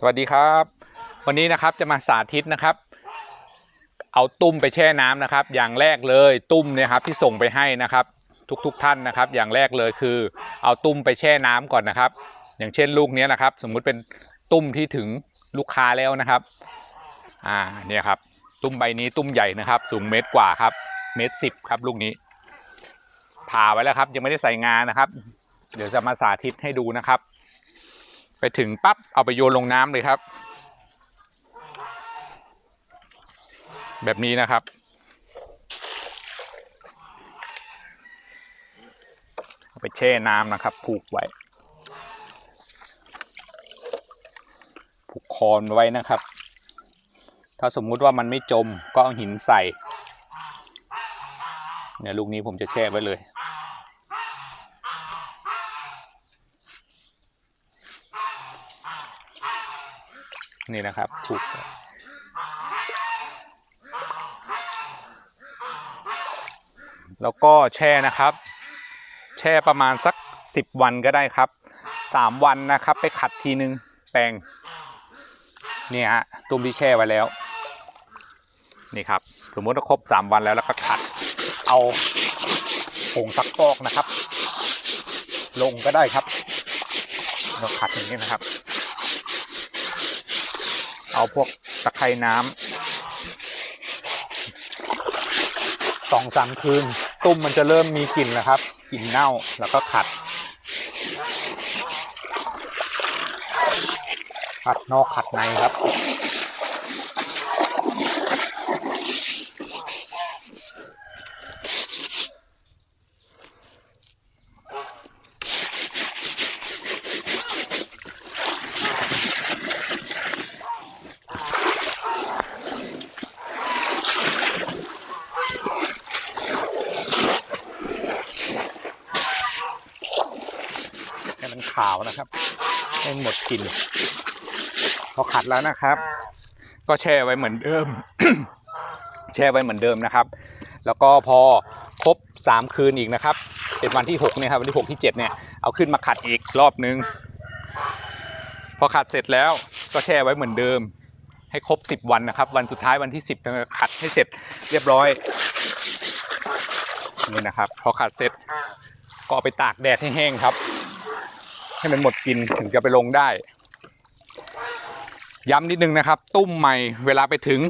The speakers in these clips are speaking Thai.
สวัสดีครับ วันนี้นะครับจะมาสาธิตนะครับ เอาตุ้มไปแช่น้ำนะครับ อย่างแรกเลยตุ้มเนี่ยครับที่ส่งไปให้นะครับ ทุกๆทท่านนะครับ อย่างแรกเลยคือ เอาตุ้มไปแช่น้ำก่อนนะครับ อย่างเช่นลูกนี้นะครับ สมมุติเป็นตุ้มที่ถึงลูกค้าแล้วนะครับอ่าเนี่ยครับ ตุ้มใบนี้ตุ้มใหญ่นะครับ สูงเมตรกว่าครับ เมตรสิบครับลูกนี้ผ่าไว้แล้วครับ ยังไม่ได้ใส่งานนะครับ เดี๋ยวจะมาสาธิตให้ดูนะครับ ไปถึงปั๊บเอาไปโยนลงน้ำเลยครับ แบบนี้นะครับเอาไปแช่น้ำนะครับ ผูกไว้ ผูกคอนไว้นะครับ ถ้าสมมุติว่ามันไม่จมก็เอาหินใส่เนี่ยลูกนี้ผมจะแช่ไว้เลย นี่นะครับผูกไว้แล้วก็แช่นะครับ แช่ประมาณสัก 10 วันก็ได้ครับ 3 วันนะครับ ไปขัดทีนึงแปรงนี่ฮะตุ้มที่แช่ไว้แล้ว นี่ครับ สมมุติว่าครบ 3 วันแล้วแล้วก็ขัดเอาผงซักฟอกนะครับ ลงก็ได้ครับเราขัดอย่างนี้นะครับ เอาพวกตะไคร่น้ำสองสามคืน ตุ้มมันจะเริ่มมีกลิ่นนะครับกลิ่นเน่าแล้วก็ขัด ขัดนอกขัดในครับ ขาวนะครับให้หมดกลิ่นพอขัดแล้วนะครับ ก็แช่ไว้เหมือนเดิม แช่ไว้เหมือนเดิมนะครับ แล้วก็พอครบ 3 คืนอีกนะครับเป็นวันที่6เนี่ยครับวันที่6ที่7เนี่ยเอาขึ้นมาขัดอีกรอบนึง พอขัดเสร็จแล้วก็แช่ไว้เหมือนเดิม ให้ครบ 10 วันนะครับ วันสุดท้ายวันที่ 10จะขัดให้เสร็จเรียบร้อยนี่นะครับ พอขัดเสร็จก็เอาไปตากแดดให้แห้งครับ ให้มันหมดกลินถึงจะไปลงได้ ย้ำนิดนึงนะครับ ตุ้มใหม่เวลาไปถึง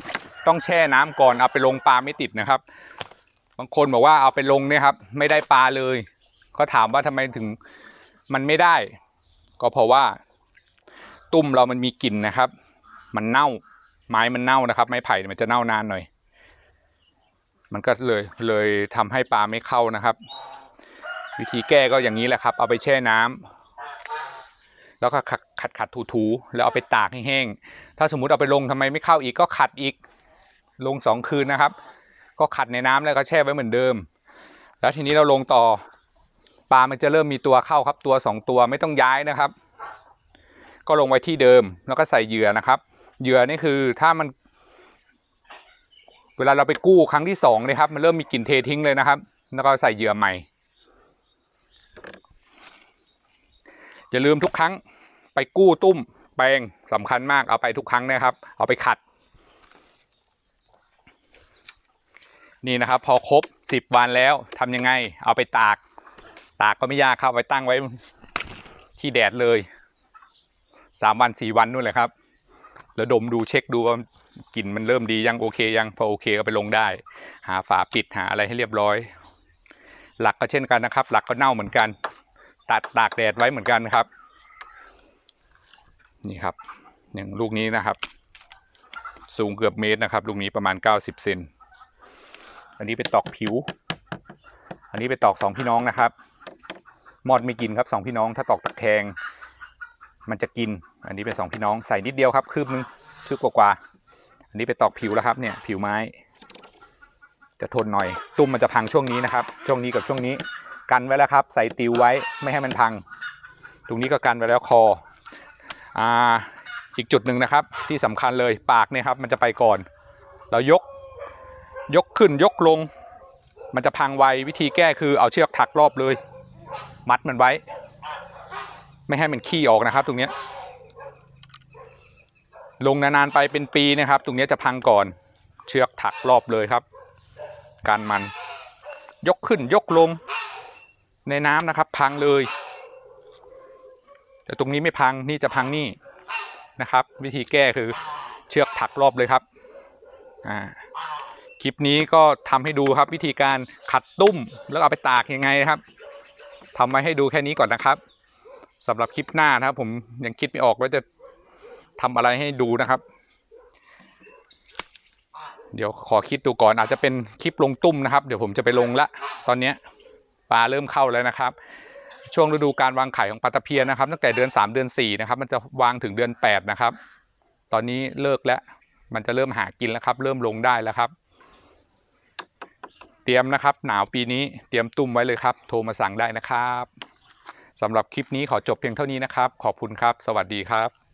ต้องแช่น้ำก่อนเอาไปลงปลาไม่ติดนะครับ บางคนบอกว่าเอาไปลงเนี่ยครับ ไม่ได้ปลาเลยเขาถามว่าทำไมถึงมันไม่ได้ ก็เพราะว่า ตุ้มเรามันมีกลิ่นนะครับ มันเน่า ไม้มันเน่านะครับ ไม้ไผ่มันจะเน่านานหน่อย มันก็เลยเลยทำให้ปลาไม่เข้านะครับ วิธีแก้ก็อย่างนี้แหละครับ เอาไปแช่น้ำ แล้วก็ขัดขัดขัดถูถูๆแล้วเอาไปตากให้แห้ง ถ้าสมมุติเอาไปลงทำไมไม่เข้าอีกก็ขัดอีกลงสองคืนนะครับ ก็ขัดในน้ำแล้วก็แช่ไว้เหมือนเดิม แล้วทีนี้เราลงต่อปลามันจะเริ่มมีตัวเข้าครับตัวสองตัวไม่ต้องย้ายนะครับ ก็ลงไว้ที่เดิมแล้วก็ใส่เหยื่อนะครับ เหยื่อนี่คือถ้ามัน เวลาเราไปกู้ครั้งที่สองนี่ยครับ มันเริ่มมีกลิ่นเททิ้งเลยนะครับ แล้วก็ใส่เหยื่อใหม่อย่าลืมทุกครั้ง ไปกู้ตุ้มแปลงสำคัญมากเอาไปทุกครั้งนะครับ เอาไปขัด นี่นะครับ พอครบสิบวันแล้วทำยังไง เอาไปตาก ตากก็ไม่ยากครับไปตั้งไว้ที่แดดเลยสามวันสี่วันนู่นแหละครับ แล้วดมดูเช็คดูว่ากลิ่นมันเริ่มดียังโอเคยังพอโอเคก็ไปลงได้ หาฝาปิดหาอะไรให้เรียบร้อย หลักก็เช่นกันนะครับ หลักก็เน่าเหมือนกัน ตัดตากแดดไว้เหมือนกันครับ นี่ครับอย่างลูกนี้นะครับ สูงเกือบเมตรนะครับ ลูกนี้ประมาณ 90เซนอันนี้เป็นตอกผิว อันนี้เป็นตอกสองพี่น้องนะครับ มอดไม่กินครับสองพี่น้อง ถ้าตอกตะแคง มันจะกิน อันนี้เป็นสองพี่น้องใส่นิดเดียวครับ คืบนึงคืบกว่าๆอันนี้เป็นตอกผิวแล้วครับเนี่ยผิวไม้ จะทนหน่อย ตุ้มมันจะพังช่วงนี้นะครับ ช่วงนี้กับช่วงนี้ กันไว้แล้วครับ ใส่ติวไว้ไม่ให้มันพัง ตรงนี้ก็กันไว้แล้วคอ อ่าอีกจุดหนึ่งนะครับที่สำคัญเลยปากเนี่ยครับมันจะไปก่อน เรายกยกขึ้นยกลง มันจะพังไววิธีแก้คือเอาเชือกถักรอบเลย มัดมันไว้ ไม่ให้มันขี้ออกนะครับ ตรงเนี้ยลงนานๆไปเป็นปีนะครับ ตรงเนี้ยจะพังก่อนเชือกถักรอบเลยครับ การมันยกขึ้นยกลงในน้ำนะครับ พังเลย แต่ตรงนี้ไม่พังนี่จะพังนี่นะครับ วิธีแก้คือเชือกถักรอบเลยครับอ่าคลิปนี้ก็ทำให้ดูครับวิธีการขัดตุ้มแล้วเอาไปตากยังไงนะครับทำมาให้ดูแค่นี้ก่อนนะครับสำหรับคลิปหน้านะครับ ผมยังคิดไม่ออกว่าจะทำอะไรให้ดูนะครับ เดี๋ยวขอคิดดูก่อนอาจจะเป็นคลิปลงตุ้มนะครับ เดี๋ยวผมจะไปลงละ ตอนนี้ปลาเริ่มเข้าแล้วนะครับ ช่วงฤดูการวางไข่ของปลาตะเพียนนะครับตั้งแต่เดือน 3 เดือน4นะครับมันจะวางถึงเดือน 8 นะครับ ตอนนี้เลิกแล้วมันจะเริ่มหากินแล้วครับ เริ่มลงได้แล้วครับ เตรียมนะครับ หนาวปีนี้เตรียมตุ้มไว้เลยครับ โทรมาสั่งได้นะครับสำหรับคลิปนี้ขอจบเพียงเท่านี้นะครับ ขอบคุณครับ สวัสดีครับ